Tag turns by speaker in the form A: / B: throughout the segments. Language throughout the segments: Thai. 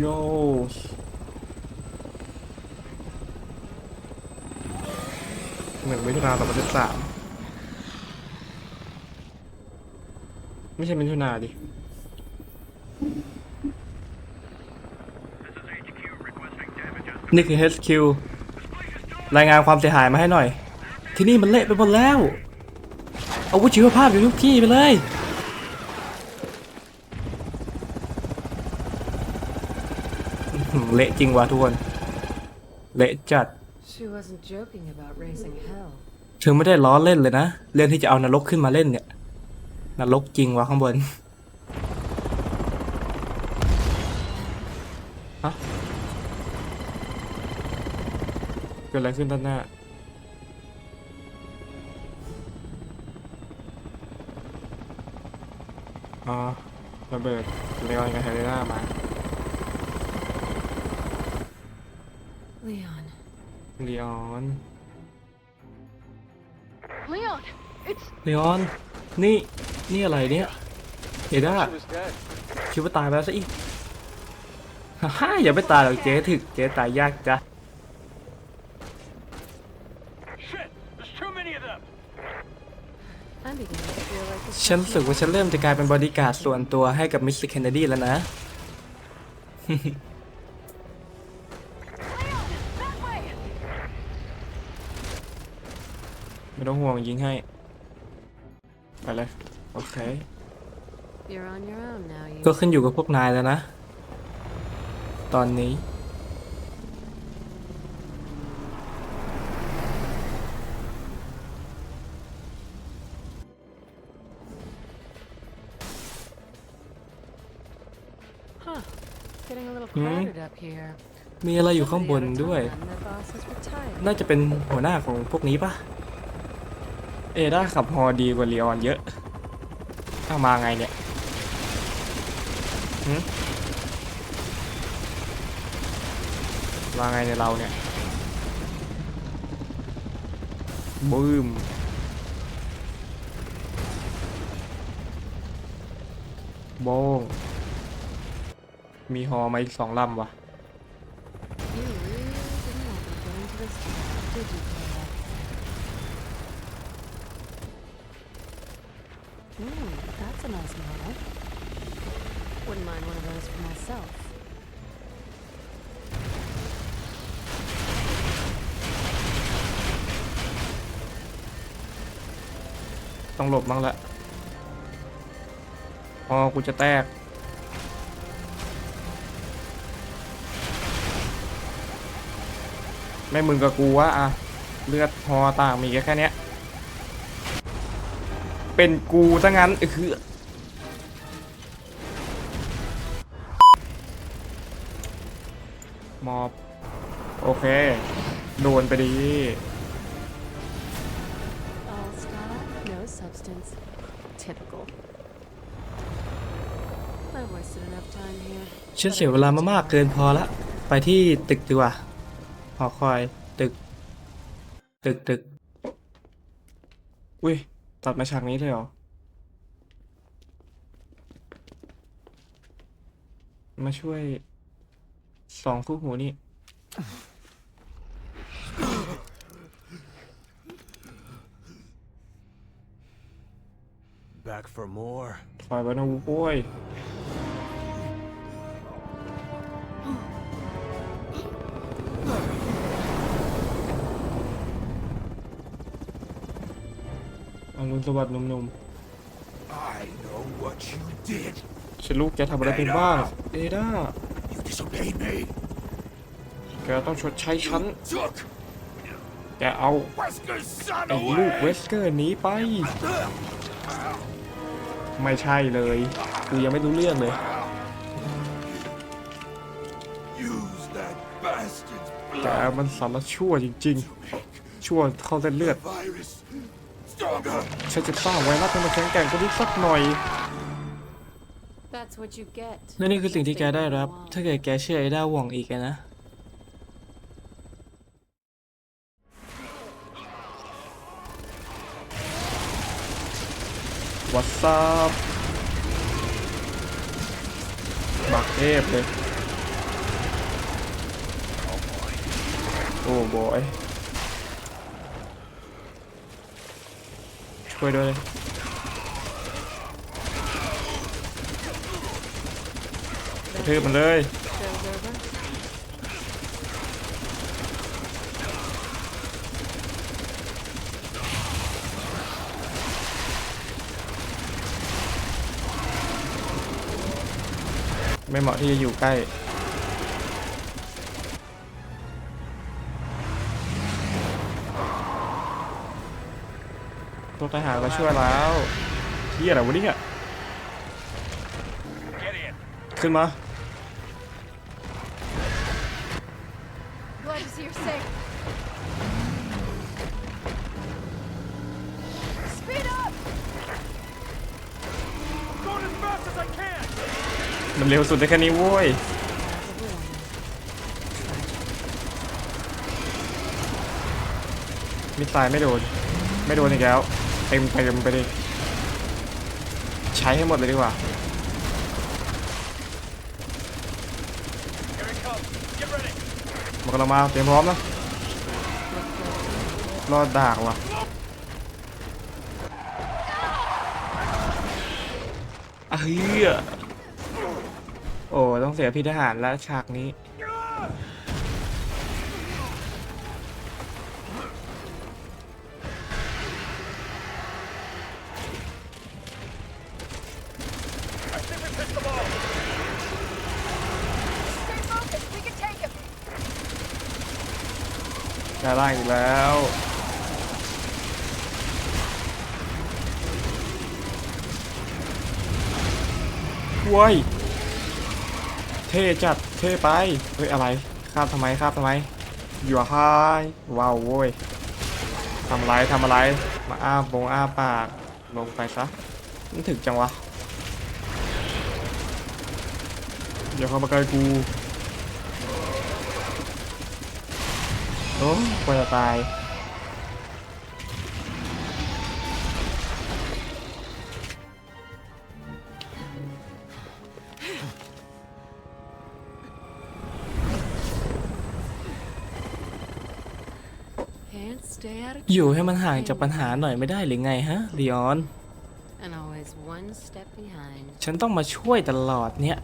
A: โยหนึ่งมิถุนาสองพันสิบสามไม่ใช่มิถุนาดินี่คือ HQ รายงานความเสียหายมาให้หน่อย ที่นี่มันเละไปหมดแล้วอาวุธชีวภาพอยู่ทุกที่ไปเลย อื้อหือ เละจริงว่ะทุกคน เละจัด
B: She wasn't joking about raising hell.
A: เธอไม่ได้ล้อเล่นเลยนะเรื่องที่จะเอานรกขึ้นมาเล่นเนี่ย นรกจริงวะข้างบนฮะเกิดอะไรขึ้นด้านหน้าอ๋อระเบิดเลออนกับเฮเลน่ามา
B: Leon.
A: ลีออน
C: Leon, it's
A: ลีออน นี่ นี่อะไรเนี่ย เอด้า
D: She was dead.
A: คิดว่าตายไปแล้วซะอีกฮ่าฮ่าอย่าไปตายหรอกเจ๊ถึก เจ๊ตายยากจ้ะ
D: Shit! There's too many of them!
B: I'm beginning to feel like this
A: ฉันรู้สึกว่าฉันเริ่มจะกลายเป็นบอดี้การ์ดส่วนตัวให้กับมิสเตอร์เคนเนดีแล้วนะ ไม่ต้องห่วงยิงให้ ไปเลย โอเค
B: You're on your own now, you.
A: ก็ขึ้นอยู่กับพวกนายแล้วนะ ตอนนี้
B: Huh. Getting a little
A: Hmm?
B: crowded up here.
A: มีอะไรอยู่ข้างบน
B: Somebody
A: ด้วย
B: ought to tell them their boss has retired.
A: น่าจะเป็นหัวหน้าของพวกนี้ปะ เอด้าขับฮอดีกว่าเลีออนเยอะถ้ามาไงเนี่ยมาไงในเราเนี่ยบูมโบงมีฮอมาอีกสองลำวะ
B: You really didn't want me going to this job, did you, Clara? Hmm, that's a nice model. Wouldn't mind one of those for myself.
A: ต้องหลบบ้างละฮอกูจะแตก ไม่มึงกับกูวะอะเลือดฮอต่างมีแค่แค่นี้เป็นกูซะงั้นเออคือ มอบ โอเค โดนไปดี
B: All style, no substance. Typical. I've wasted enough time here.
A: ฉันเสียเวลามามากเกินพอละ ไปที่ตึกดีกว่าหอคอย ตึก ตึกตึกอุ้ย ตัดมาฉากนี้เลยเหรอ มาช่วย สองคู่หูนี่
D: Back for more.
A: ปล่อยไว้นะโว้ยอรุณสวัสดิ์หนุ่ม
E: I know what you did.
A: ๆฉันลูกแกทำอะไรไปบ้าง เอด้า
E: You disobeyed me.
A: แกต้องชดใช้ฉัน
E: Took
A: แกเอา
E: Wesker's son
A: ไอ้ลูกเว
E: away.
A: สเกอร์หนีไป ไม่ใช่เลยกูยังไม่รู้เรื่องเลย
E: Use that bastard's
A: แต่
E: blood
A: มันสารชั่วจริง
E: to make
A: ๆชั่วเข้าเส้นเลือด
E: the virus stronger.
A: ฉันจะสร้างไวรัสให้มันแข็งแกร่งกว่านี้สักหน่อย
B: That's what you get.
A: นั่นนี่คือสิ่งที่แกได้รับ ถ้าเกิดแกเชื่อไอ้ด้าหว่องอีกอะนะ วัดซับบักเอฟเลย โอ้บอย ช่วยด้วยเลย ระทืบมันเลยไม่เหมาะที่จะอยู่ใกล้ตัวทหารมาช่วยแล้วเฮียอะไรวะเนี่ย
D: Get in.
A: ขึ้นมา มันเร็วสุดในแค่นี้โว้ยมิสไซล์ไม่โดน ไม่โดนอีกแล้วเต็มเต็มไปดิใช้ให้หมดเลยดีกว่ามันกำลังมาเตรียมพร้อมนะรอดดากว่ะอะเฮีย โอ้ต้องเสียพี่ทหารแล้วฉากนี้
C: จะ
A: ไล่อีกแล้วว้าย เท่จัดเท่ไปเฮ้ยอะไรคาบทำไมคาบทำไมอยู่อะไฮว้าวโว้ยทำอะไรทำอะไรมาอ้าบงอ้าปากลงไปซะมันถึกจังวะเดี๋ยวเข้ามาใกล้กูโอ้กว่าจะตาย อยู่ให้มันห่างจากปัญหาหน่อยไม่ได้หรือไงฮะลีออน
B: and always one step behind.
A: ฉันต้องมาช่วยตลอดเนี่ย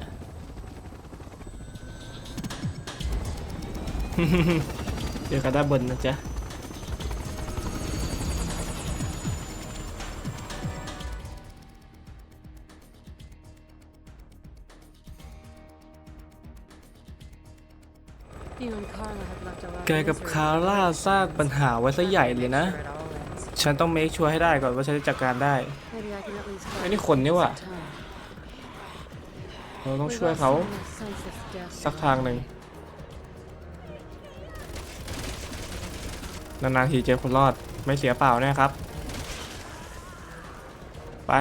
A: เดี๋ยวกันด้านบนนะจ๊ะ แกกับคาร่าสร้างปัญหาไว้ซะใหญ่เลยนะ ฉันต้องเมคชัวร์ให้ได้ก่อนว่าฉันจะจัดการได้ไอ้นี่คนนี่ว่ะเราต้องช่วยเขาสักทางหนึ่งนานๆทีเจอคนรอดไม่เสียเปล่าแน่ครับ ไป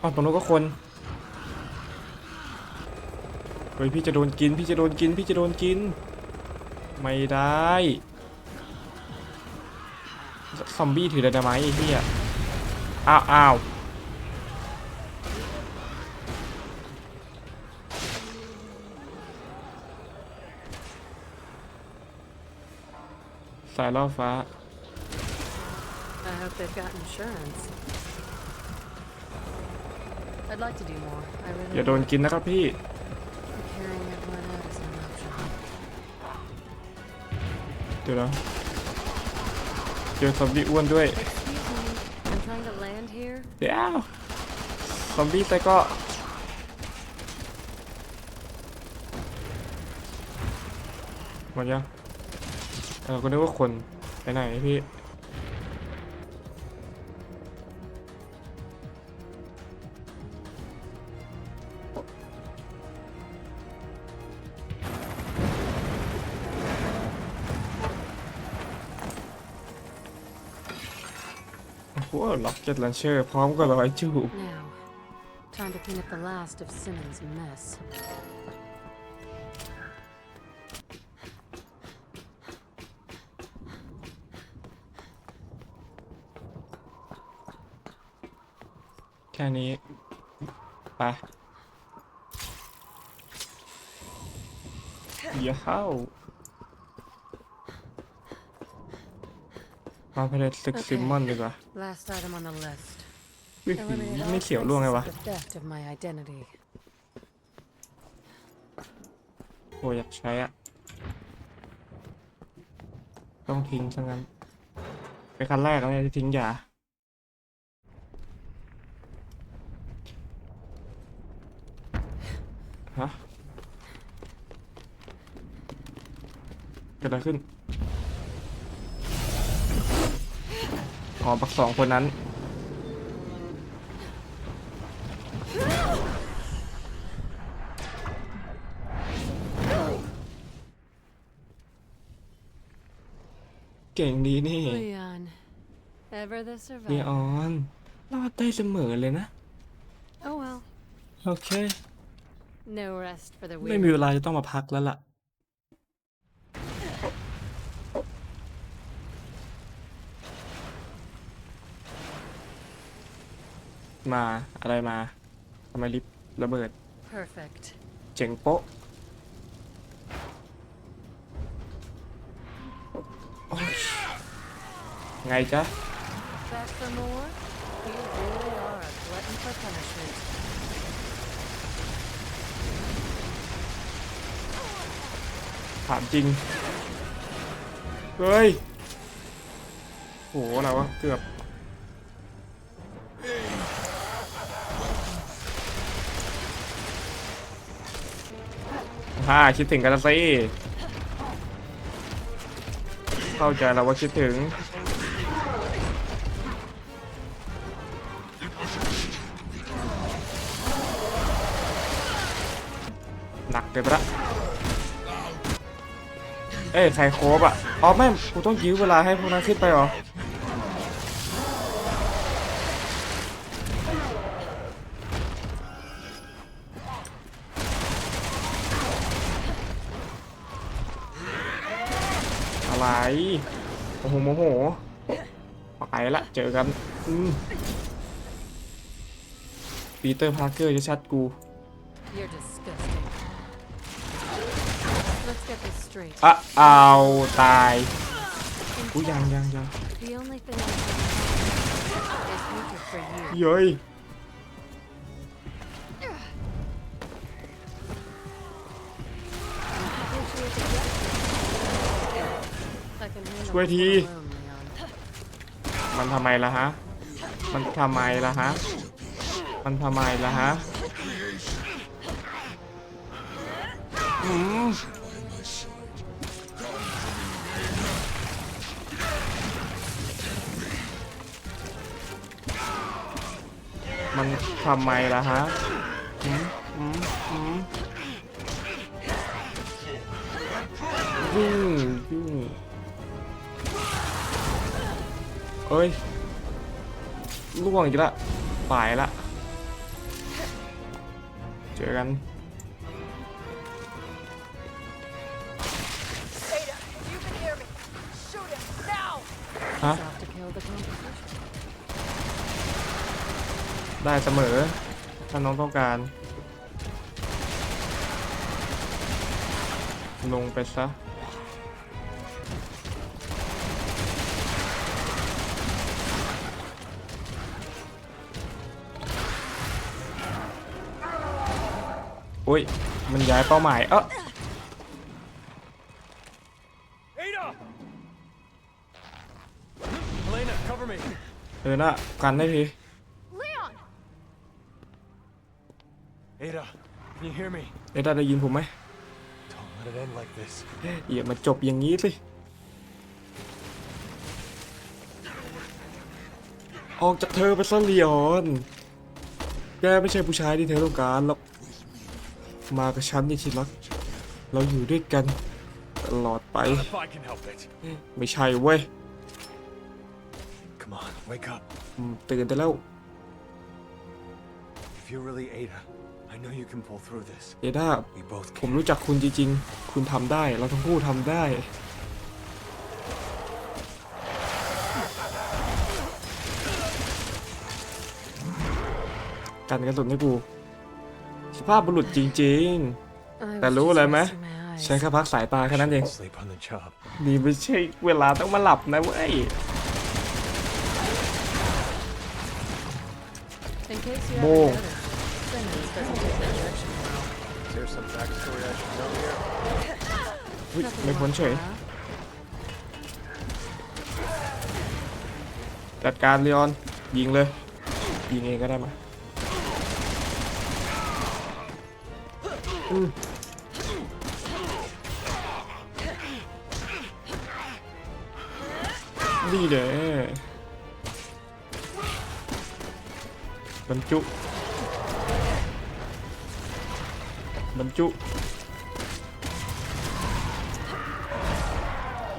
A: อ๋อตรงนู้นก็คน เฮ้ยพี่จะโดนกิน พี่จะโดนกิน พี่จะโดนกิน ไม่ได้ซอมบี้ถือไดนาไมต์ไอ้เหี้ยอ้าวอ้าวสายล่อฟ้า
B: I hope they've got insurance. I'd like to do more. I really
A: อย่าโดน
B: would.
A: กินนะครับพี่ ดี๋ยวนะเจอซอมบี้อ้วนด้วย
B: Excuse me. I'm trying to land here.
A: เดี๋ยวซอมบี้แต่ก็ หมดยังเราก็นึกว่าคนไปไหนพี่ โอ้โหล็อกเก็ตลันเชอร์พร้อมกับร้อยจูบ
B: Now, time to clean up the last of Simmons' mess.
A: แค่นี้ไปอย่าเข้า มาไปเลยศึกซิมมอนดีกว่า
B: Last item on the list.
A: อุ๊ย
B: Eliminate all
A: ไม่เขียวล่วงไงวะ
B: traces of the theft of my identity.
A: โอ้ยอยากใช้อะต้องทิ้งซะงั้นไปคันแรกแล้วเนี่ยที่ทิ้งยาฮะเกิดอะไรขึ้น อ๋อปักสองคนนั้น เก่งดีนี่
B: Leon. Ever the
A: นีอ
B: survivor.
A: อนรอดได้เสมอเลยนะ
B: Oh well.
A: โอเค
B: No rest for the
A: ไม่
B: weary.
A: มีเวลาจะต้องมาพักแล้วล่ะ มาอะไรมาทำไมลิฟต์ระเบิด
B: Perfect.
A: เจ๋งโป๊ะโอ๊ยไงจ๊ะ
B: Back for more? You really are a glutton for punishment.
A: ถามจริง เฮ้ย โหอะไรวะ เกือบ ฮ่าคิดถึงกันแล้วสิเข้าใจแล้วว่าคิดถึง หนักเกินไปละเอ้ยใครโคบอะ อ๋อแม่กูต้องยื้อเวลาให้พวกนั้นขึ้นไปหรอ กันอืมปีเตอร์พาร์เกอร์จะชัดกู
B: You're disgusting. Let's get this straight.
A: อะเอาตายกูยังยังยัง
B: The only thing I can is hatred
A: มันทำไมล่ะฮะ มันทำไมล่ะฮะ มันทำไมล่ะฮะอืมมันทำไมล่ะฮะอืมอืมอืมยุ่งยุ่ง เอ้ยล่วงอีกและป่ายละ เจอกัน
C: Ada, if you can hear me, shoot him now!
A: ฮะ
B: Off to kill the competition.
A: ได้เสมอ ถ้าน้องต้องการ ลงไปซะ อุ้ย มันย้ายเป้าหมาย เออ
D: Ada! Elena, cover me.
A: เออน่ะกันได้ที
C: Leon!
D: Ada, can you hear me?
A: เอ็ดาได้ยินผมไหม
D: Don't let it end like this.
A: อย่ามาจบอย่างนี้สิออกจากเธอไปซะเลียนแกไม่ใช่ผู้ชายที่เธอต้องการหรอก มากับฉันนี่ชิรัก เราอยู่ด้วยกันตลอดไป
D: If I can help it.
A: ไม่ใช่เว้ย
D: Come on, wake up.
A: อืมตื่นได้แล้ว
D: If you're really Ada, I know you can pull through this.
A: เอด้า
D: We both
A: ผม
D: can.
A: รู้จักคุณจริงๆ คุณทำได้ เราทั้งคู่ทำได้ กันกระสุนให้กูส ภาพบุรุษจริง
B: I
A: That
B: was
A: lỗ
B: just
A: lại má.
B: resting my eyes.
A: ใช้แค่พักสายตาแค่นั้นเอง
D: Sleep on the job.
A: นี่ไม่ใช่เวลาต้องมาหลับนะเว้ย
B: In case you
A: Boom.
B: haven't noticed, Simmons doesn't take the injection well.
D: Is there some backstory I should know here?
A: อุ๊ย
B: Nothing
A: ไม่พ้น
B: wrong
A: เฉย
B: with that.
A: จัดการเลออน ยิงเลย ยิงเองก็ได้มา อืมดีเด้บรรจุบรรจุ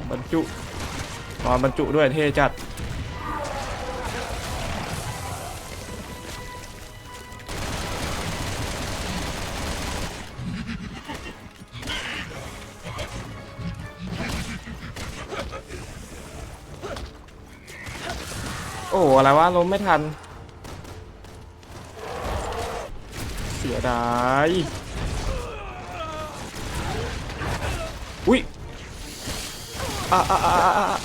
A: บรรจุตอนบรรจุด้วยเท่ อะไรวะล้มไม่ทัน เสียดายอุ้ยอะอะอะอะ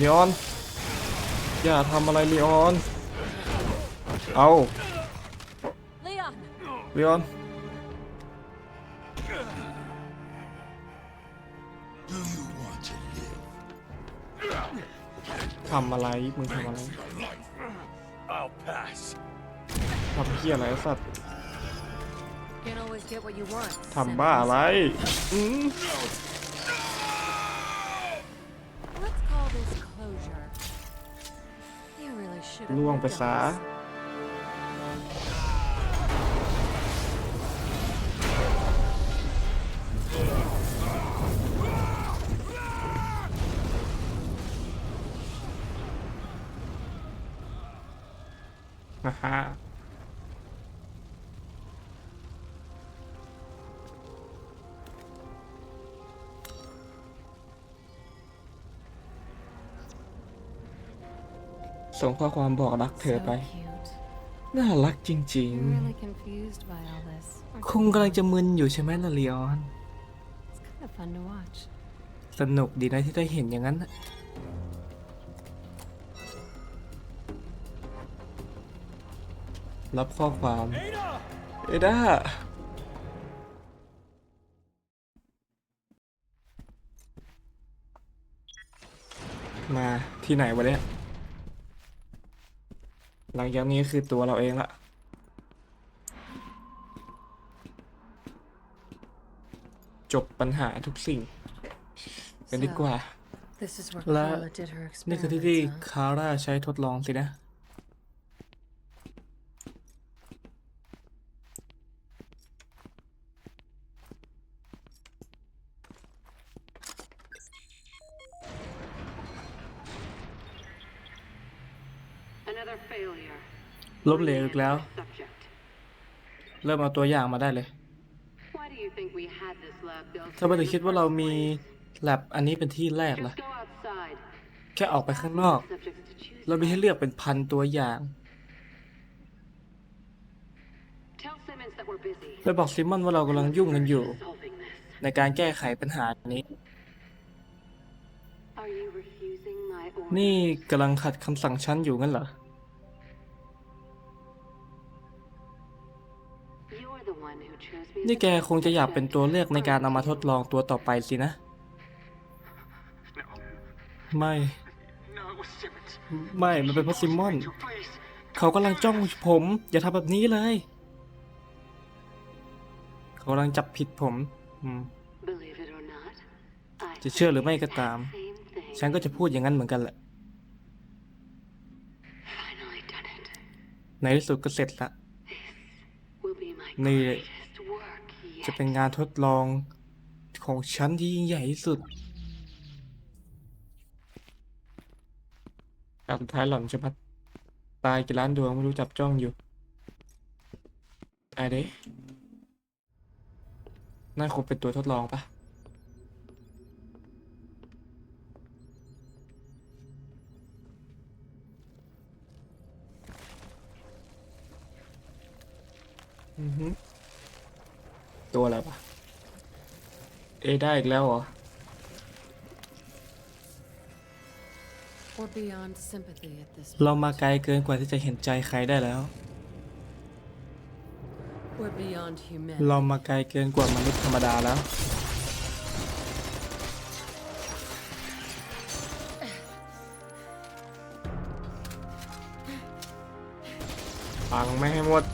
A: ลีออน อย่าทำอะไรลีออน เอาลีออน ทำอะไรมึงทำอะไร
E: your life?
D: I'll pass.
A: ทำเพี้ยอะไรไอ้สัตว์
B: Can't always get what you want.
A: ทำบ้าอะไรอืม
B: Let's call this closure. You really should have
A: ล่วงไปซะ ฮ่าฮ่าส่งข้อความบอกรักเธอไป
B: So cute.
A: น่ารักจริง
B: You're really confused by all this.
A: ๆ
B: aren't
A: คงกำลังจะมึนอยู่ใช่ไหมล่ะลีออน
B: you? It's kind of fun to watch.
A: สนุกดีนะที่ได้เห็นอย่างนั้น รับข้อความ เอด้ามาที่ไหนวะเนี่ย หลังจากนี้คือตัวเราเองละจบปัญหาทุกสิ่งกันดีกว่า
B: This is where
A: La-
B: Carla did her
A: นี่คือที่ที่
B: experiments, huh?
A: คาร่าใช้ทดลองสินะ ล้มเหลวอีกแล้ว
F: Subject.
A: เริ่มเอาตัวอย่างมาได้เลย
F: Why do you think we had this lab built?
A: ทำไม
F: in
A: ถึง
F: the
A: คิดว่าเรา
F: first
A: มี
F: place?
A: แลบอันนี้เป็นที่แรกล่ะ
F: Just go outside.
A: แค่ออกไปข้างนอก
F: Subjects to choose
A: เรามีให้
F: from.
A: เลือกเป็นพันตัวอย่าง
F: Tell Simmons that we're busy.
A: ไปบอกซิมมอนว่าเรากำลังยุ่งกันอยู่
F: Solving this.
A: ในการแก้ไขปัญหานี้
F: Are you refusing my order?
A: นี่กำลังขัดคำสั่งฉันอยู่งั้นเหรอ นี่แกคงจะอยากเป็นตัวเลือกในการเอามาทดลองตัวต่อไปสินะ ไม่ ไม่ มันเป็นเพราะซิมมอน เขากำลังจ้องผม อย่าทำแบบนี้เลย เขากำลังจับผิดผมจะเชื่อหรือไม่ก็ตาม ฉันก็จะพูดอย่างนั้นเหมือนกันแหละในที่สุดก็เสร็จละนี่ จะเป็นงานทดลองของฉันที่ยิ่งใหญ่ที่สุดการสุดท้ายหล่อนจะมาตายกี่ล้านดวงไม่รู้จับจ้องอยู่ตายเด้น่าคงเป็นตัวทดลองปะอือฮึ ตัวอะไรปะเอได้อีกแล้วเหรอ
B: Or beyond sympathy at this
A: เรามาไกลเกินกว่าที่จะเห็นใจใครได้แล้ว
B: We're beyond
A: เรา
B: humanity.
A: มาไกลเกินกว่ามนุษย์ธรรมดาแล้วฟังไม่ให้หมด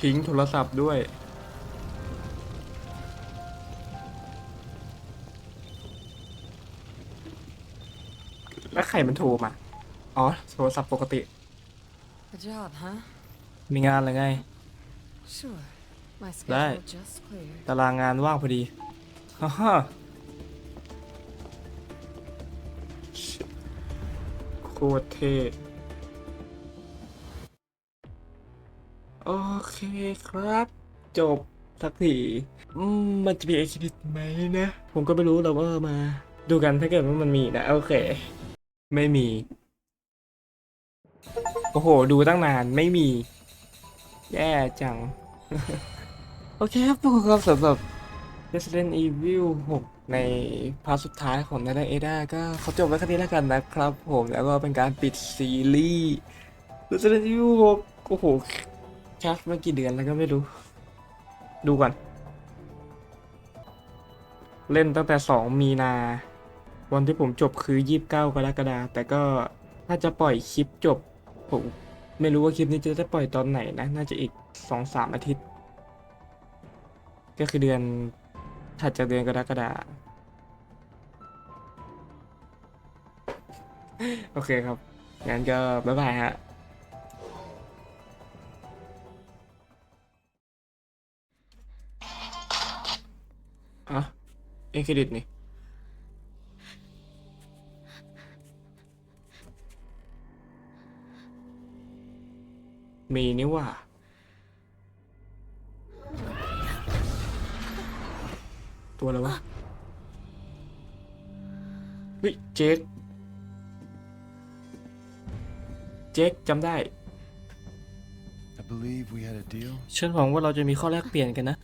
A: ทิ้งโทรศัพท์ด้วย แล้วใครมันโทรมา อ๋อ โทรศัพท์ปกติ
B: A job, huh?
A: มีงานอะไรไง
B: Sure. My
A: Right.
B: schedule just cleared.
A: ตารางงานว่างพอดีฮ่าฮ่าโคตรเท่ เคครับ จบสักทีอืมมันจะมีเอ็กซิบิทไหมนะ ผมก็ไม่รู้เราก็มา ดูกันถ้าเกิดว่ามันมีนะ โอเค ไม่มี โอ้โห ดูตั้งนานไม่มี แย่จัง โอเคครับทุกคนครับสำหรับ Resident Evil 6 ในพาร์ทสุดท้ายของนาดาเอดาก็ขอจบไว้แค่นี้แล้วกันนะครับผมแล้วก็เป็นการปิดซีรีส์ Resident Evil 6โอ้โห แคสมากี่เดือนแล้วก็ไม่รู้ ดูก่อน เล่นตั้งแต่2มีนา วันที่ผมจบคือ29กรกฎาแต่ก็ถ้าจะปล่อยคลิปจบ ผมไม่รู้ว่าคลิปนี้จะได้ปล่อยตอนไหนนะ น่าจะอีก2-3อาทิตย์ ก็คือเดือนถัดจากเดือนกรกฎาโอเคครับ งั้นก็บ๊ายบายฮะ อะเอ็นเครดิตนี่ มีนี่หว่า ตัวอะไรวะเฮ้ยเจคเจคจำได้
E: I believe we had a deal.
A: ฉันหวังว่าเราจะมีข้อแลกเปลี่ยนกันนะ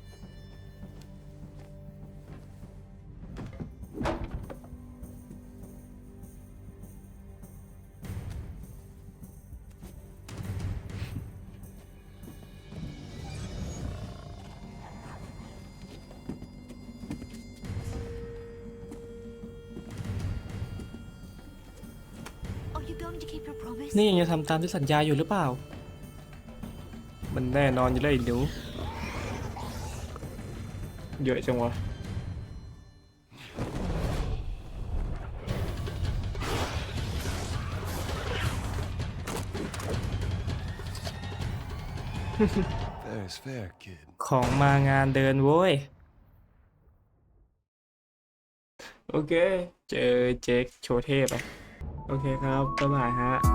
A: นี่ยังจะทำตามที่สัญญาอยู่หรือเปล่า มันแน่นอนอยู่แล้วไอ้หนูเยอะจังวะ
E: Fair is fair, kid.
A: ของมางานเดินโว้ย โอเค เจอเจคโชว์เทพไป โอเคครับบ๊ายบายฮะ